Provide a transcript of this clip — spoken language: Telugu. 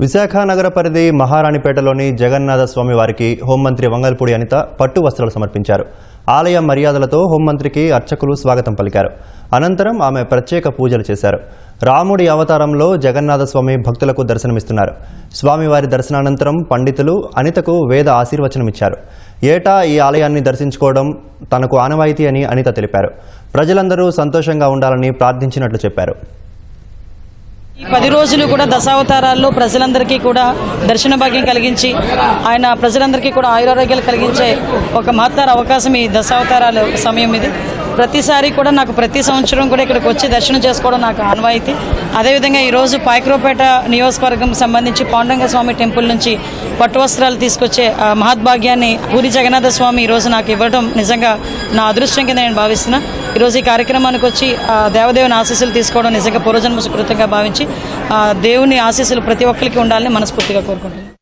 విశాఖ నగర పరిధి మహారాణిపేటలోని జగన్నాథ స్వామి వారికి హోంమంత్రి వంగల్పూడి అనిత పట్టు వస్త్రాలు సమర్పించారు. ఆలయ మర్యాదలతో హోంమంత్రికి అర్చకులు స్వాగతం పలికారు. అనంతరం ఆమె ప్రత్యేక పూజలు చేశారు. రాముడి అవతారంలో జగన్నాథ స్వామి భక్తులకు దర్శనమిస్తున్నారు. స్వామివారి దర్శనానంతరం పండితులు అనితకు వేద ఆశీర్వచనమిచ్చారు. ఏటా ఈ ఆలయాన్ని దర్శించుకోవడం తనకు ఆనవాయితీ అని అనిత తెలిపారు. ప్రజలందరూ సంతోషంగా ఉండాలని ప్రార్థించినట్లు చెప్పారు. ఈ పది రోజులు కూడా దశావతారాల్లో ప్రజలందరికీ కూడా దర్శన భాగ్యం కలిగించి ఆయన ప్రజలందరికీ కూడా ఆయురారోగ్యాలు కలిగించే ఒక మహత్తర అవకాశం ఈ దశావతారాల సమయం ఇది. ప్రతిసారి కూడా నాకు ప్రతి సంవత్సరం కూడా ఇక్కడికి వచ్చి దర్శనం చేసుకోవడం నాకు ఆనవాయితీ. అదేవిధంగా ఈరోజు పాయక్రోపేట నియోజకవర్గం సంబంధించి పాండంగ స్వామి టెంపుల్ నుంచి పట్టు వస్త్రాలు తీసుకొచ్చే మహద్భాగ్యాన్ని పూరి జగన్నాథ స్వామి ఈరోజు నాకు ఇవ్వడం నిజంగా నా అదృష్టం కింద నేను భావిస్తున్నా. ఈరోజు ఈ కార్యక్రమానికి వచ్చి దేవదేవుని ఆశీస్సులు తీసుకోవడం నిజంగా పూర్వజన్మ సుకృతంగా భావించి దేవుని ఆశీస్సులు ప్రతి ఒక్కరికి ఉండాలని మనస్ఫూర్తిగా కోరుకుంటున్నాను.